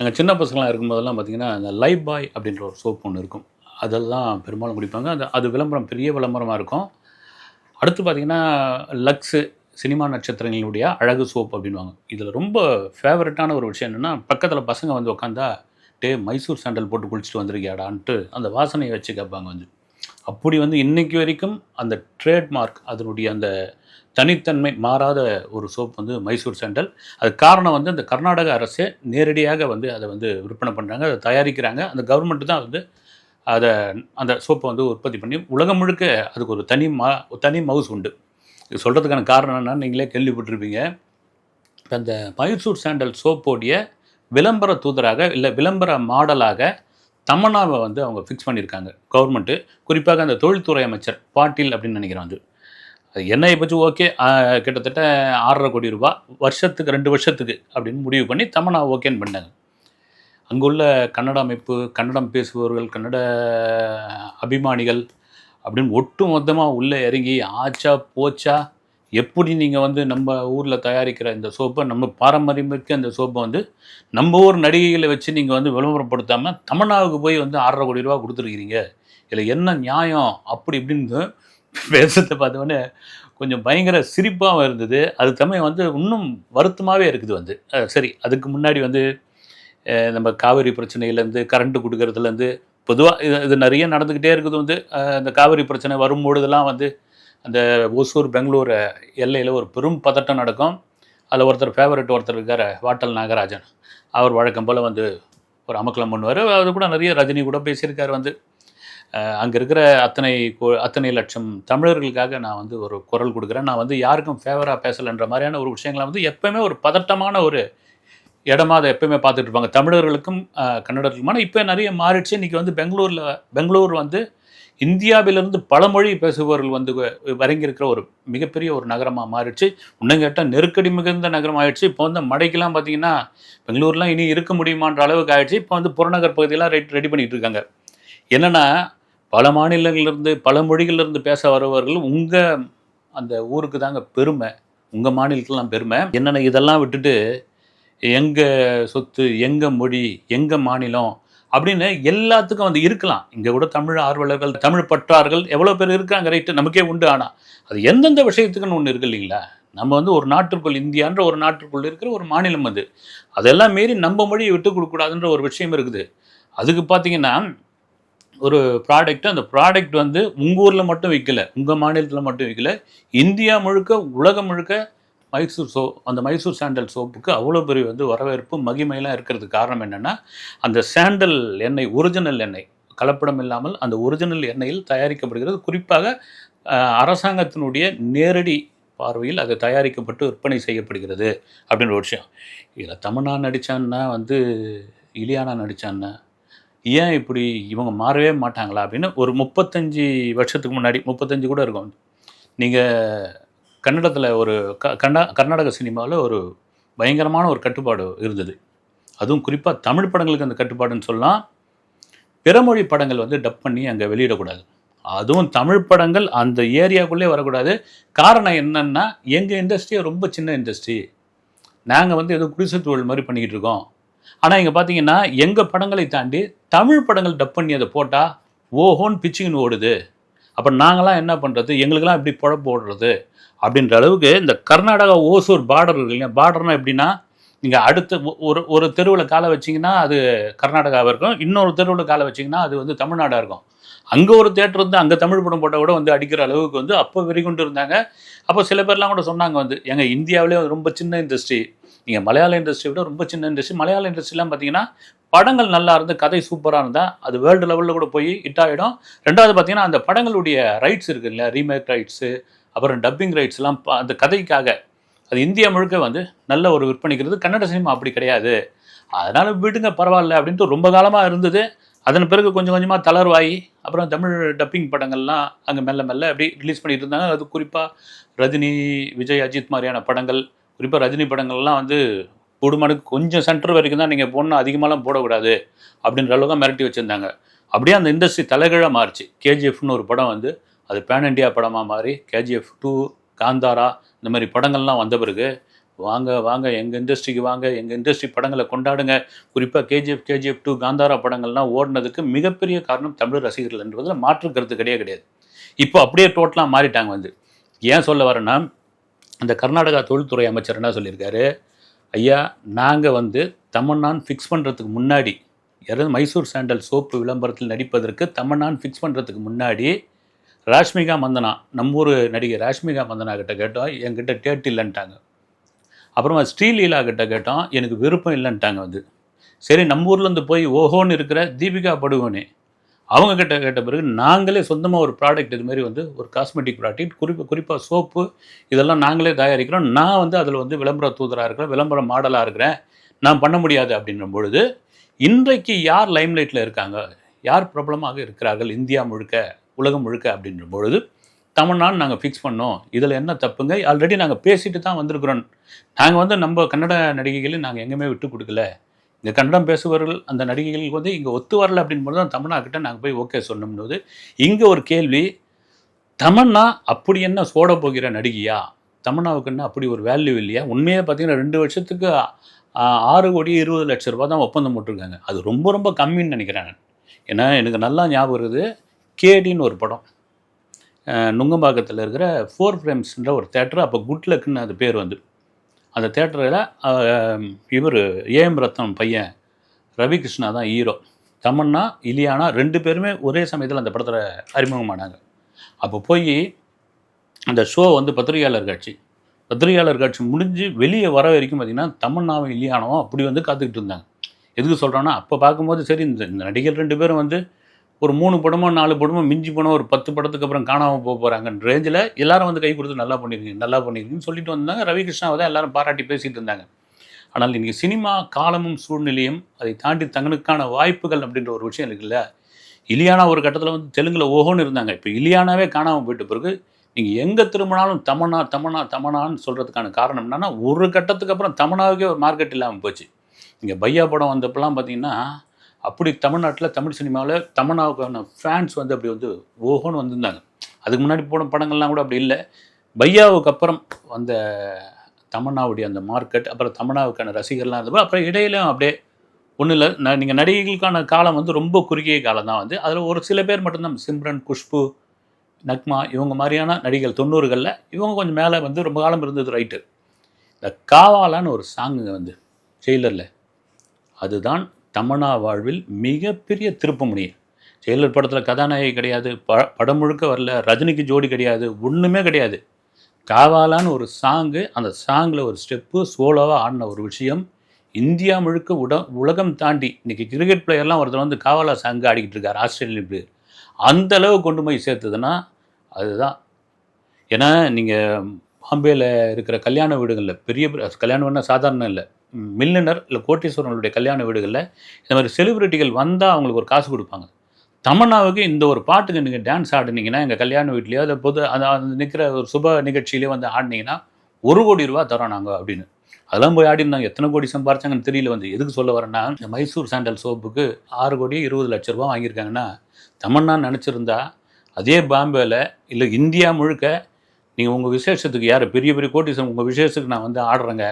நாங்கள் சின்ன பசங்களாம் இருக்கும்போதெல்லாம் பார்த்தீங்கன்னா அந்த லைஃப் பாய் அப்படின்ற ஒரு சோப் ஒன்று இருக்கும். அதெல்லாம் பெரும்பாலும் குடிப்பாங்க. அது அது விளம்பரம் பெரிய விளம்பரமாக இருக்கும். அடுத்து பார்த்தீங்கன்னா லக்ஸு சினிமா நட்சத்திரங்களுடைய அழகு சோப் அப்படின்வாங்க இதில் ரொம்ப ஃபேவரட்டான ஒரு விஷயம் என்னென்னா பக்கத்தில் பசங்க வந்து உட்காந்தா டே மைசூர் சாண்டல் போட்டு குளிச்சுட்டு வந்திருக்கியாடான்ட்டு அந்த வாசனையை வச்சு கேட்பாங்க வந்து. அப்படி வந்து இன்னைக்கு வரைக்கும் அந்த ட்ரேட்மார்க் அதனுடைய அந்த தனித்தன்மை மாறாத ஒரு சோப் வந்து மைசூர் சாண்டல் அது காரணம் வந்து அந்த கர்நாடக அரசே நேரடியாக வந்து அதை வந்து விற்பனை பண்ணுறாங்க அதை தயாரிக்கிறாங்க. அந்த கவர்மெண்ட்டு தான் வந்து அதை அந்த சோப்பை வந்து உற்பத்தி பண்ணி உலகம் முழுக்க அதுக்கு ஒரு தனி மா தனி மவுஸ் உண்டு. இது சொல்கிறதுக்கான காரணம் என்னன்னு நீங்களே கேள்விப்பட்டிருப்பீங்க. அந்த மைசூர் சாண்டல் சோப்போடைய விளம்பர தூதராக இல்லை விளம்பர மாடலாக தமன்னாவை வந்து அவங்க ஃபிக்ஸ் பண்ணியிருக்காங்க. கவர்மெண்ட்டு குறிப்பாக அந்த தொழில்துறை அமைச்சர் பாட்டீல் அப்படின்னு நினைக்கிறேன் வந்து. அது என்னையை பற்றி ஓகே கிட்டத்தட்ட ஆறரை கோடி ரூபாய் வருஷத்துக்கு ரெண்டு வருஷத்துக்கு அப்படின்னு முடிவு பண்ணி தமன்னா ஓகேன்னு பண்ணாங்க அங்குள்ள கன்னட அமைப்பு கன்னடம் பேசுபவர்கள் கன்னட அபிமானிகள் அப்படின்னு ஒட்டு மொத்தமாக உள்ளே இறங்கி ஆச்சா போச்சா எப்படி நீங்கள் வந்து நம்ம ஊரில் தயாரிக்கிற இந்த சோப்பை நம்ம பாரம்பரியமிக்க இந்த சோப்பை வந்து நம்ம ஊர் நடிகைகளை வச்சு நீங்கள் வந்து விளம்பரப்படுத்தாமல் தமிழ்நாடுக்கு போய் வந்து ஆறரை கோடி ரூபா கொடுத்துருக்கிறீங்க. இதில் என்ன நியாயம்? அப்படி இப்படின்னு பேசுறதை பார்த்தோன்னே கொஞ்சம் பயங்கர சிரிப்பாகவும் இருந்தது. அது தமிழ் வந்து இன்னும் வருத்தமாகவே இருக்குது வந்து. சரி அதுக்கு முன்னாடி வந்து நம்ம காவிரி பிரச்சனையிலேருந்து கரண்ட்டு கொடுக்கறதுலேருந்து பொதுவாக இது இது நிறைய நடந்துக்கிட்டே இருக்குது வந்து. அந்த இந்த காவிரி பிரச்சனை வரும்பொழுதெல்லாம் வந்து அந்த ஒசூர் பெங்களூர் எல்லையில் ஒரு பெரும் பதட்டம் நடக்கும். அதில் ஒருத்தர் ஃபேவரட் ஒருத்தர் இருக்கார் வாட்டல் நாகராஜன். அவர் வழக்கம் போல் வந்து ஒரு அமக்கலம் பண்ணுவார். அது கூட நிறைய ரஜினி கூட பேசியிருக்காரு வந்து. அங்கே இருக்கிற அத்தனை கோ- அத்தனை லட்சம் தமிழர்களுக்காக நான் வந்து ஒரு குரல் கொடுக்குறேன். நான் வந்து யாருக்கும் ஃபேவராக பேசலைன்ற மாதிரியான ஒரு விஷயங்களை வந்து எப்போயுமே ஒரு பதட்டமான ஒரு இடமா அதை எப்போயுமே பார்த்துட்டு இருப்பாங்க. தமிழர்களுக்கும் அஹ், கன்னடர்களுக்குமான இப்போ நிறைய மாறிடுச்சு. இன்றைக்கி வந்து பெங்களூரில் பெங்களூர் வந்து இந்தியாவிலிருந்து பல மொழி பேசுபவர்கள் வந்து வரைங்கியிருக்கிற ஒரு மிகப்பெரிய ஒரு நகரமாக மாறிடுச்சு. இன்னும் கேட்டால் நெருக்கடி மிகுந்த நகரம் ஆயிடுச்சு இப்போ வந்து மடைக்கெல்லாம் பார்த்தீங்கன்னா பெங்களூர்லாம் இனி இருக்க முடியுமான்ற அளவுக்கு ஆயிடுச்சு. இப்போ வந்து புறநகர் பகுதியெல்லாம் ரெடி ரெடி பண்ணிகிட்டு இருக்காங்க. என்னென்னா பல மாநிலங்கள்லேருந்து பல மொழிகள்லேருந்து பேச வரவர்கள் உங்கள் அந்த ஊருக்கு தாங்க பெருமை. உங்கள் மாநிலத்துலாம் பெருமை. என்னென்ன இதெல்லாம் விட்டுட்டு எங்கள் சொத்து எங்கள் மொழி எங்கள் மாநிலம் அப்படின்னு எல்லாத்துக்கும் வந்து இருக்கலாம். இங்கே கூட தமிழ் ஆர்வலர்கள் தமிழ் பற்றார்கள் எவ்வளோ பேர் இருக்காங்க ரைட்டு நமக்கே உண்டு. ஆனால் அது எந்தெந்த விஷயத்துக்குன்னு ஒன்று இருக்கு இல்லைங்களா? நம்ம வந்து ஒரு நாட்டிற்குள் இந்தியான்ற ஒரு நாட்டிற்குள் இருக்கிற ஒரு மாநிலம் அது. அதெல்லாம் மீறி நம்ம மொழியை விட்டு கொடுக்கக்கூடாதுன்ற ஒரு விஷயம் இருக்குது. அதுக்கு பார்த்தீங்கன்னா ஒரு ப்ராடக்ட் அந்த ப்ராடக்ட் வந்து உங்கள் ஊரில் மட்டும் விற்கல உங்கள் மாநிலத்தில் மட்டும் விற்கல இந்தியா முழுக்க உலகம் முழுக்க மைசூர் சோ அந்த மைசூர் சாண்டல் சோப்புக்கு அவ்வளோ பெரிய வந்து வரவேற்பு மகிமையெல்லாம் இருக்கிறதுக்கு காரணம் என்னென்னா அந்த சாண்டல் எண்ணெய் ஒரிஜினல் எண்ணெய் கலப்படம் இல்லாமல் அந்த ஒரிஜினல் எண்ணெயில் தயாரிக்கப்படுகிறது. குறிப்பாக அரசாங்கத்தினுடைய நேரடி பார்வையில் அது தயாரிக்கப்பட்டு விற்பனை செய்யப்படுகிறது அப்படின்ற ஒரு விஷயம். இதில் தமிழ்னா நடித்தான்னா வந்து இலியானா நடித்தான்னா ஏன் இப்படி இவங்க மாறவே மாட்டாங்களா அப்படின்னு ஒரு முப்பத்தஞ்சு வருஷத்துக்கு முன்னாடி முப்பத்தஞ்சு கூட இருக்கும். நீங்கள் கன்னடத்தில் ஒரு க கர்நாடக சினிமாவில் ஒரு பயங்கரமான ஒரு கட்டுப்பாடு இருந்தது. அதுவும் குறிப்பாக தமிழ் படங்களுக்கு அந்த கட்டுப்பாடுன்னு சொல்லலாம் பிறமொழி படங்கள் வந்து டப் பண்ணி அங்கே வெளியிடக்கூடாது. அதுவும் தமிழ் படங்கள் அந்த ஏரியாவுக்குள்ளே வரக்கூடாது. காரணம் என்னென்னா எங்கள் இண்டஸ்ட்ரியே ரொம்ப சின்ன இண்டஸ்ட்ரி. நாங்கள் வந்து ஏதோ குடிசை தொழில் மாதிரி பண்ணிக்கிட்டு இருக்கோம். ஆனால் இங்கே பார்த்தீங்கன்னா எங்கள் படங்களை தாண்டி தமிழ் படங்கள் டப் பண்ணி அதை போட்டால் ஓஹோன்னு பிச்சிங்கன்னு ஓடுது. அப்போ நாங்களாம் என்ன பண்ணுறது எங்களுக்கெல்லாம் எப்படி புழப்பு ஓடுறது? அப்படின்ற அளவுக்கு இந்த கர்நாடகா ஓசூர் பார்டர் இருக்கு இல்லையா பார்டர்னா எப்படின்னா நீங்கள் அடுத்த ஒரு ஒரு தெருவில் காலை வச்சிங்கன்னா அது கர்நாடகாவாக இருக்கும். இன்னொரு தெருவில் காலை வச்சிங்கன்னா அது வந்து தமிழ்நாடாக இருக்கும். அங்கே ஒரு தேட்டர் வந்து அங்கே தமிழ் படம் போட்டால் கூட வந்து அடிக்கிற அளவுக்கு வந்து அப்போ வெறிகொண்டு இருந்தாங்க. அப்போ சில பேர்லாம் கூட சொன்னாங்க வந்து எங்கள் இந்தியாவிலே ரொம்ப சின்ன இண்டஸ்ட்ரி நீங்கள் மலையாள இண்டஸ்ட்ரி விட ரொம்ப சின்ன இண்டஸ்ட்ரி மலையாள இண்டஸ்ட்ரிலாம் பார்த்தீங்கன்னா படங்கள் நல்லா இருந்து கதை சூப்பராக இருந்தால் அது வேர்ல்டு லெவலில் கூட போய் ஹிட் ஆகிடும் ரெண்டாவது பார்த்தீங்கன்னா அந்த படங்களுடைய ரைட்ஸ் இருக்கு இல்லையா ரீமேக் ரைட்ஸு அப்புறம் டப்பிங் ரைட்ஸ்லாம் அந்த கதைக்காக அது இந்தியா முழுக்க வந்து நல்ல ஒரு விற்பனைக்கிறது கன்னட சினிமா அப்படி கிடையாது. அதனால் விடுங்க பரவாயில்ல அப்படின்ட்டு ரொம்ப காலமாக இருந்தது. அதன் பிறகு கொஞ்சம் கொஞ்சமாக தளர்வாகி அப்புறம் தமிழ் டப்பிங் படங்கள்லாம் அங்கே மெல்ல மெல்ல அப்படி ரிலீஸ் பண்ணிட்டு இருந்தாங்க. அது குறிப்பாக ரஜினி விஜய் அஜித் மாதிரியான படங்கள். குறிப்பாக ரஜினி படங்கள்லாம் வந்து குடும்பனுக்கு கொஞ்சம் சென்டர் வரைக்கும் தான் நீங்கள் பொண்ணு அதிகமாகலாம் போடக்கூடாது அப்படின்ற அளவுக்கு தான் மிரட்டி வச்சுருந்தாங்க. அப்படியே அந்த இண்டஸ்ட்ரி தலைகீழாக மாறிச்சு. கேஜிஎஃப்னு ஒரு படம் வந்து அது பேன் இண்டியா படமாக மாறி கேஜிஎஃப் டூ காந்தாரா இந்த மாதிரி படங்கள்லாம் வந்த பிறகு வாங்க வாங்க எங்கள் இண்டஸ்ட்ரிக்கு வாங்க எங்கள் இண்டஸ்ட்ரி படங்களை கொண்டாடுங்க. குறிப்பாக கேஜிஎஃப் கேஜிஎஃப் டூ காந்தாரா படங்கள்லாம் ஓடினதுக்கு மிகப்பெரிய காரணம் தமிழ் ரசிகர்கள் என்பதில் மாற்று கருத்து கிடையாது கிடையாது. இப்போ அப்படியே டோட்டலாக மாறிட்டாங்க வந்து. ஏன் சொல்ல வரேன்னா அந்த கர்நாடகா தொழில்துறை அமைச்சர் என்ன சொல்லியிருக்காரு? ஐயா நாங்கள் வந்து தமிழ்நான் ஃபிக்ஸ் பண்ணுறதுக்கு முன்னாடி யாராவது மைசூர் சாண்டல் சோப்பு விளம்பரத்தில் நடிப்பதற்கு தமிழ்நான் ஃபிக்ஸ் பண்ணுறதுக்கு முன்னாடி ராஷ்மிகா மந்தனா நம்ம ஊர் நடிகை ராஷ்மிகா மந்தனா கிட்ட கேட்டோம் என்கிட்ட டேட் இல்லைன்ட்டாங்க. அப்புறமா ஸ்ரீலீலா கிட்ட கேட்டோம் எனக்கு விருப்பம் இல்லைன்ட்டாங்க வந்து. சரி நம்ம ஊர்லேருந்து போய் ஓஹோன்னு இருக்கிற தீபிகா படுகோனே அவங்க கிட்ட கேட்ட பிறகு நாங்களே சொந்தமாக ஒரு ப்ராடக்ட் இது மாதிரி வந்து ஒரு காஸ்மெட்டிக் ப்ராடக்ட் குறிப்பாக குறிப்பாக சோப்பு இதெல்லாம் நாங்களே தயாரிக்கிறோம். நான் வந்து அதில் வந்து விளம்பர தூதராக இருக்கிறேன் விளம்பர மாடலாக இருக்கிறேன். நான் பண்ண முடியாது அப்படின்ற பொழுது இன்றைக்கு யார் லைம்லைட்டில் இருக்காங்க? யார் பிரபலமாக இருக்கிறார்கள்? இந்தியா முழுக்க. உலகம் முழுக்க அப்படின்ற பொழுது தமிழ்நாடு நாங்கள் ஃபிக்ஸ் பண்ணோம். இதில் என்ன தப்புங்க? ஆல்ரெடி நாங்கள் பேசிட்டு தான் வந்திருக்கிறோம். நாங்கள் வந்து நம்ம கன்னட நடிகைகளை நாங்கள் எங்கேயுமே விட்டு கொடுக்கல. இங்கே கன்னடம் பேசுபவர்கள் அந்த நடிகைகளுக்கு வந்து இங்கே ஒத்து வரல அப்படின்போது தான் தமிழ்நாக்கிட்ட நாங்கள் போய் ஓகே சொன்னோம்னு இங்கே ஒரு கேள்வி தமன்னா அப்படி என்ன சோட போகிற நடிகையா? தமன்னாவுக்கு என்ன அப்படி ஒரு வேல்யூ இல்லையா? உண்மையாக பார்த்தீங்கன்னா ரெண்டு வருஷத்துக்கு ஆறு கோடி இருபது லட்ச ரூபா தான் ஒப்பந்தம் போட்டிருக்காங்க. அது ரொம்ப ரொம்ப கம்மின்னு நினைக்கிறேன் நான். ஏன்னா எனக்கு நல்லா ஞாபகம் இருக்குது. கேடின்னு ஒரு படம். நுங்கம்பாக்கத்தில் இருக்கிற ஃபோர் ஃப்ரேம்ஸ்ன்ற ஒரு தேட்டர் அப்போ குட் லக்குன்னு அது பேர் வந்து. அந்த தேட்டரில் இவர் ஏஎம் ரத்னம் பையன் ரவிகிருஷ்ணா தான் ஹீரோ தமன்னா இலியானா ரெண்டு பேருமே ஒரே சமயத்தில் அந்த படத்தில் அறிமுகமானாங்க. அப்போ போய் அந்த ஷோ வந்து பத்திரிகையாளர் காட்சி. பத்திரிகையாளர் காட்சி முடிஞ்சு வெளியே வர வரைக்கும் பார்த்திங்கன்னா தமன்னாவும் இல்லையானவும் அப்படி வந்து காத்துக்கிட்டு இருந்தாங்க. எதுக்கு சொல்கிறோன்னா அப்போ பார்க்கும்போது சரி இந்த இந்த நடிகர் ரெண்டு பேரும் வந்து ஒரு மூணு படமோ நாலு படமோ மிஞ்சி படம் ஒரு பத்து படத்துக்கு அப்புறம் காணாமல் போக போகிறாங்கன்ற ரேஞ்சில் எல்லாரும் வந்து கை கொடுத்து நல்லா பண்ணியிருக்கீங்க நல்லா பண்ணியிருக்கீங்கன்னு சொல்லிட்டு வந்தாங்க. ரவிகிருஷ்ணாவை தான் எல்லாரும் பாராட்டி பேசிகிட்டு இருந்தாங்க. ஆனால் இன்றைக்கி சினிமா காலமும் சூழ்நிலையும் அதை தாண்டி தங்களுக்கான வாய்ப்புகள் அப்படின்ற ஒரு விஷயம் இருக்குல்ல? இலியானா ஒரு கட்டத்தில் வந்து தெலுங்கில் ஓஹோன்னு இருந்தாங்க. இப்போ இலியானாவே காணாமல் போயிட்ட பிறகு நீங்கள் எங்கே திரும்பினாலும் தமனா தமனா தமனான்னு சொல்கிறதுக்கான காரணம் என்னென்னா ஒரு கட்டத்துக்கு அப்புறம் தமனாவுக்கே ஒரு மார்க்கெட் இல்லாமல் போச்சு. இங்கே பையா படம் வந்தப்பெல்லாம் பார்த்தீங்கன்னா அப்படி தமிழ்நாட்டில் தமிழ் சினிமாவில் தமன்னாவுக்கான ஃபேன்ஸ் வந்து அப்படி வந்து ஓஹோன்னு வந்திருந்தாங்க. அதுக்கு முன்னாடி போன படங்கள்லாம் கூட அப்படி இல்லை. பையாவுக்கு அப்புறம் அந்த தமன்னாவுடைய அந்த மார்க்கெட் அப்புறம் தமன்னாவுக்கான ரசிகர்லாம் இருந்தப்போ அப்புறம் இடையிலும் அப்படியே ஒன்றும் இல்லை. நான் நீங்கள் நடிகைகளுக்கான காலம் வந்து ரொம்ப குறுகிய காலம் தான் வந்து. அதில் ஒரு சில பேர் மட்டும்தான். சிம்ரன் குஷ்பு நக்மா இவங்க மாதிரியான நடிகைகள் தொண்ணூறுகளில் இவங்க கொஞ்சம் மேலே வந்து ரொம்ப காலம் இருந்தது ரைட்டு. இந்த காவாலான்னு ஒரு சாங்குங்க வந்து ஜெயிலரில் அதுதான் தமனா வாழ்வில் மிகப்பெரிய திருப்பமுனி. ஜெயலலர் படத்தில் கதாநாயகி கிடையாது ப படம் முழுக்க வரல ரஜினிக்கு ஜோடி கிடையாது ஒன்றுமே கிடையாது. காவாலான்னு ஒரு சாங்கு அந்த சாங்கில் ஒரு ஸ்டெப்பு சோலோவாக ஆடின ஒரு விஷயம். இந்தியா முழுக்க உட உலகம் தாண்டி இன்னைக்கு கிரிக்கெட் பிளேயர்லாம் ஒருத்தர் வந்து காவாலா சாங்கு ஆடிக்கிட்டு இருக்கார் ஆஸ்திரேலியன் பிளேயர் அந்த அளவு கொண்டு போய் சேர்த்ததுன்னா அதுதான். ஏன்னா நீங்கள் பாம்பேயில் இருக்கிற கல்யாண வீடுகளில் பெரிய கல்யாண வீடுனா சாதாரணம் இல்லை. மில்லினர் இல்லை கோட்டீஸ்வரனுடைய கல்யாண வீடுகளில் இந்த மாதிரி செலிபிரிட்டிகள் வந்தால் அவங்களுக்கு ஒரு காசு கொடுப்பாங்க. தமன்னாவுக்கு இந்த ஒரு பாட்டுக்கு நீங்கள் டான்ஸ் ஆடினீங்கன்னா எங்கள் கல்யாண வீட்லேயோ அதை பொது அந்த அந்த நிற்கிற ஒரு சுப நிகழ்ச்சியிலே வந்து ஆடினீங்கன்னா ஒரு கோடி ரூபா தரோம் நாங்கள் அப்படின்னு. அதெல்லாம் போய் ஆடிருந்தாங்க எத்தனை கோடி சம்பாரிச்சாங்கன்னு தெரியல வந்து. எதுக்கு சொல்ல வரேன்னா இந்த மைசூர் சாண்டல் சோப்புக்கு ஆறு கோடி இருபது லட்ச ரூபா வாங்கியிருக்காங்கன்னா தமன்னா நினச்சிருந்தா அதே பாம்பேயில் இல்லை இந்தியா முழுக்க நீங்கள் உங்கள் விசேஷத்துக்கு யார்? பெரிய பெரிய கோட்டீசன் உங்கள் விசேஷத்துக்கு நான் வந்து ஆடுறேங்க.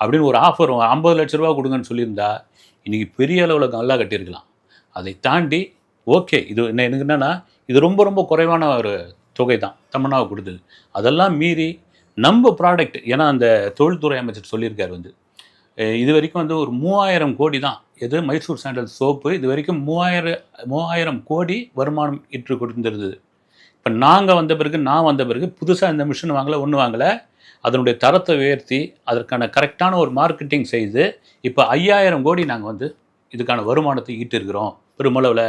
அப்படின்னு ஒரு ஆஃபர் ஐம்பது லட்ச ரூபா கொடுங்கன்னு சொல்லியிருந்தா இன்றைக்கி பெரிய அளவில் நல்லா கட்டியிருக்கலாம். அதை தாண்டி ஓகே இது என்ன எனக்கு என்னென்னா இது ரொம்ப ரொம்ப குறைவான ஒரு தொகை தான் தமன்னாவை கொடுத்தது. அதெல்லாம் மீறி நம்ம ப்ராடக்ட் ஏன்னா அந்த தொழில்துறை அமைச்சர் சொல்லியிருக்காரு வந்து. இது வரைக்கும் வந்து ஒரு மூவாயிரம் கோடி தான் எது மைசூர் சாண்டல் சோப்பு இது வரைக்கும் மூவாயிரம் மூவாயிரம் கோடி வருமானம் ஈற்று கொடுத்துருந்தது. இப்போ நாங்கள் வந்த பிறகு நான் வந்த பிறகு புதுசாக இந்த மிஷின் வாங்கலை ஒன்றும் வாங்கலை அதனுடைய தரத்தை உயர்த்தி அதற்கான கரெக்டான ஒரு மார்க்கெட்டிங் செய்து இப்போ ஐயாயிரம் கோடி நாங்கள் வந்து இதுக்கான வருமானத்தை ஈட்டிருக்கிறோம் பெருமளவில்.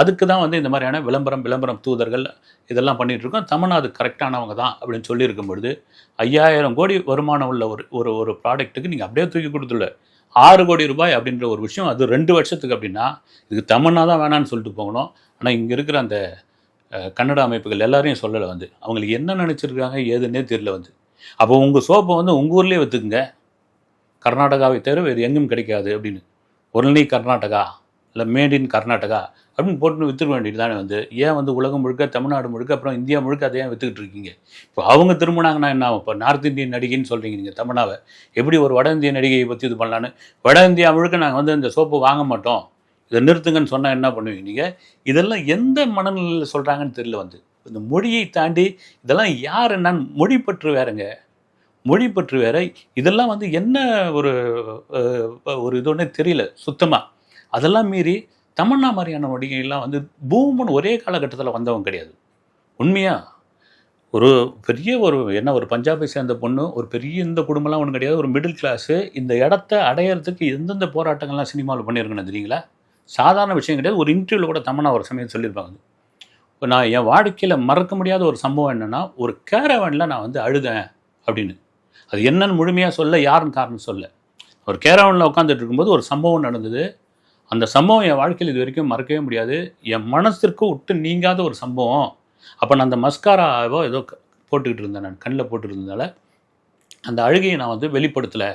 அதுக்கு தான் வந்து இந்த மாதிரியான விளம்பரம் விளம்பரம் தூதர்கள் இதெல்லாம் பண்ணிகிட்ருக்கோம் தமிழ்நாடு அது கரெக்டானவங்க தான் அப்படின்னு சொல்லியிருக்கும் பொழுது ஐயாயிரம் கோடி வருமானம் உள்ள ஒரு ஒரு ஒரு ப்ராடக்ட்டுக்கு நீங்கள் அப்படியே தூக்கி கொடுத்துள்ள ஆறு கோடி ரூபாய் அப்படின்ற ஒரு விஷயம் அது ரெண்டு வருஷத்துக்கு அப்படின்னா இதுக்கு தமன்னா தான் வேணான்னு சொல்லிட்டு போகணும். ஆனால் இங்கே இருக்கிற அந்த கன்னட அமைப்புகள் எல்லாரையும் சொல்லலை வந்து. அவங்களுக்கு என்ன நினச்சிருக்காங்க ஏதுன்னே தெரியல வந்து. அப்போ உங்கள் சோப்பை வந்து உங்கள் ஊர்லேயே விற்றுக்குங்க கர்நாடகாவை தவிர வேறு எங்கும் கிடைக்காது அப்படின்னு. ஒன்லி கர்நாடகா இல்லை மேட் இன் கர்நாடகா அப்படின்னு போட்டு வித்துக்க வேண்டியது தானே வந்து. ஏன் வந்து உலகம் முழுக்க தமிழ்நாடு முழுக்க அப்புறம் இந்தியா முழுக்க அதை ஏன் வித்துக்கிட்டு இருக்கீங்க? இப்போ அவங்க திரும்பினாங்கன்னா என்ன ஆகும்? இப்போ நார்த் இந்தியன் நடிகைன்னு சொல்கிறீங்க நீங்கள் தமிழாவை. எப்படி ஒரு வட இந்திய நடிகையை பற்றி இது பண்ணலான்னு வட இந்தியா முழுக்க நாங்கள் வந்து இந்த சோப்பு வாங்க மாட்டோம். இதை நிறுத்துங்கன்னு சொன்னால் என்ன பண்ணுவீங்க நீங்கள் இதெல்லாம் எந்த மனநிலையில் சொல்கிறாங்கன்னு தெரியல வந்து. இந்த மொழியை தாண்டி இதெல்லாம் யார் என்னன்னு மொழி பற்று வேறங்க மொழி பற்று வேற இதெல்லாம் வந்து என்ன ஒரு ஒரு இது ஒன்றே தெரியல சுத்தமாக அதெல்லாம் மீறி தமன்னா மாதிரியான மொழிகள்லாம் வந்து பூமன் ஒரே காலகட்டத்தில் வந்தவங்க கிடையாது. உண்மையா? ஒரு பெரிய ஒரு என்ன ஒரு பஞ்சாபை சேர்ந்த பொண்ணு ஒரு பெரிய இந்த குடும்பம்லாம் ஒன்றும் கிடையாது. ஒரு மிடில் கிளாஸு இந்த இடத்த அடையிறதுக்கு எந்தெந்த போராட்டங்கள்லாம் சினிமாவில் பண்ணியிருக்கணும் தெரியுங்களா? சாதாரண விஷயம் கிடையாது. ஒரு இன்டர்வியூவில் கூட தமன்னா ஒரு சமயம் சொல்லியிருப்பாங்க இப்போ நான் என் வாழ்க்கையில் மறக்க முடியாத ஒரு சம்பவம் என்னென்னா ஒரு கேரவனில் நான் வந்து அழுதேன் அப்படின்னு. அது என்னன்னு முழுமையாக சொல்ல யாருன்னு காரணம் சொல்ல. ஒரு கேரவனில் உட்காந்துட்டு இருக்கும்போது ஒரு சம்பவம் நடந்தது. அந்த சம்பவம் என் வாழ்க்கையில் இது வரைக்கும் மறக்கவே முடியாது. என் மனசிற்கு விட்டு நீங்காத ஒரு சம்பவம். அப்போ நான் அந்த மஸ்காராவோ ஏதோ க- போட்டுக்கிட்டு இருந்தேன். நான் கண்ணில் போட்டுட்டு இருந்ததால் அந்த அழுகையை நான் வந்து வெளிப்படுத்தலை.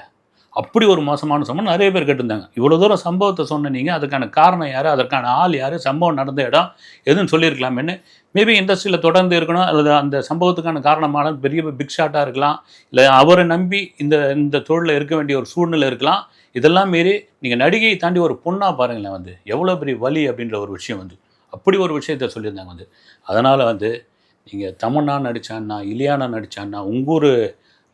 அப்படி ஒரு மோசமான சம்பவம் நிறைய பேர் கேட்டிருந்தாங்க. இவ்வளோ தூரம் சம்பவத்தை சொன்ன நீங்கள் அதுக்கான காரணம் யார் அதற்கான ஆள் யார் சம்பவம் நடந்த இடம் எதுன்னு சொல்லியிருக்கலாம்னு மேபி இண்டஸ்ட்ரியில் தொடர்ந்து இருக்கணும் அல்லது அந்த சம்பவத்துக்கான காரணமான பெரிய பிக் ஷாட்டாக இருக்கலாம் இல்லை அவரை நம்பி இந்த இந்த தொழிலில் இருக்க வேண்டிய ஒரு சூழ்நிலை இருக்கலாம். இதெல்லாம் மீறி நீங்கள் நடிகையை தாண்டி ஒரு பொண்ணாக பாருங்களேன் வந்து எவ்வளோ பெரிய வலி அப்படின்ற ஒரு விஷயம் வந்து. அப்படி ஒரு விஷயத்த சொல்லியிருந்தாங்க வந்து. அதனால் வந்து நீங்கள் தமன்னா நடித்தான்னா இலியானா நடித்தான்னா உங்கூர்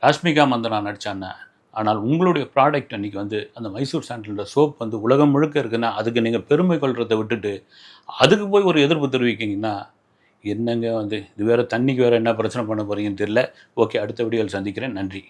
ராஷ்மிகா மந்தனா நடித்தான்னா ஆனால் உங்களுடைய ப்ராடக்ட் அன்றைக்கி வந்து அந்த மைசூர் சாண்டலோட சோப் வந்து உலகம் முழுக்க இருக்குன்னா அதுக்கு நீங்கள் பெருமை கொள்றதை விட்டுட்டு அதுக்கு போய் ஒரு எதிர்ப்பு தெரிவிக்கிங்கன்னா என்னங்க வந்து இது வேறு தண்ணிக்கு வேறு என்ன பிரச்சனை பண்ண போகிறீங்கன்னு தெரியல. ஓகே அடுத்த வீடியோவில் சந்திக்கிறேன். நன்றி.